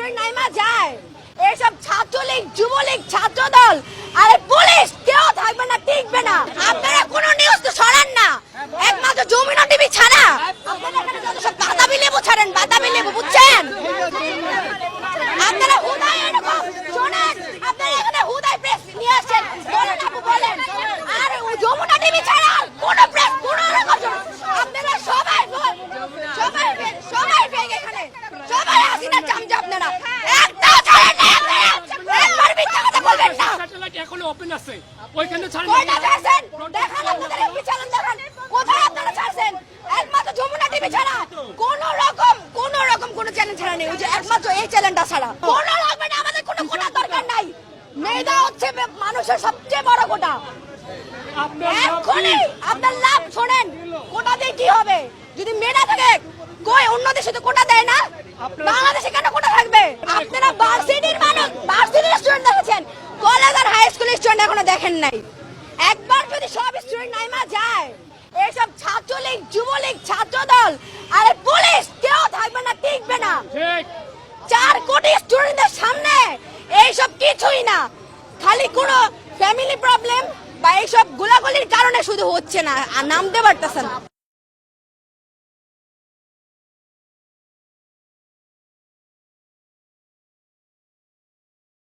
Student Naima যায়। এইসব ছাত্রলীগ যুবলীগ ছাত্র দল আরে পুলিশ কেউ থাকবে না টিকবে না আপনারা কোনো নিউজ তো ছড়ান না একমাত্র জমিনা টিভি ছাড়া আপনারা এখানে যত সব বাতাবি লেবু ছাড়েন বাতাবি লেবু বুঝছেন আপনারা হুদাই এরকম শোনেন আপনারা এখানে হুদাই প্রেস নিয়ে আসছেন বলেন আপু বলেন আর ওই যমুনা টিভি ছাড়া আর কোনো প্রেস কোনো রকম জন- আপনারা সবাই সবাই fake, সবাই fake এখানে সবাই হাসিনা চামচা আপনারা। একটাও ছাড়েন না আপনারা একবার মিথ্যা কথা বলবেন না। স্যাটেলাইট এখনও ওপেন আছে। ওইখানে ছাড়েন কয়টা ছাড়ছেন? দেখান আপনাদের এমপি চ্যানেল দেখান। কোথায় আপনারা ছাড়ছেন? একমাত্র যমুনা টিভি ছাড়া। কোন রকম কোন রকম কোন চ্যানেল ছাড়া নেই। ওই যে একমাত্র এই চ্যানেলটা ছাড়া। কোন লাগবে না আমাদের কোনো কোটা দরকার নাই। মেয়েদা হচ্ছে মানুষের সবচেয়ে বড় কোটা। আপনার এক্ষুনি আপনার লাভ শোনেন কোটা দিয়ে কি হবে? যদি মেয়েরা থাকে কই অন্য দেশে তো কোটা দেয় না? বাংলাদেশে কেন কোটা স্টুডেন্ট এখনও দেখেন নাই। একবার যদি সব স্টুডেন্ট নাইমা যায় এইসব ছাত্রলীগ যুবলীগ ছাত্রদল আরে পুলিশ কেউ থাকবে না টিকবে না। চার কোটি স্টুডেন্টদের সামনে এইসব কিছুই না। খালি কোনো ফ্যামিলি প্রবলেম বা এইসব গোলাগুলির কারণে শুধু হচ্ছে না আর নামতে পারতেছে না।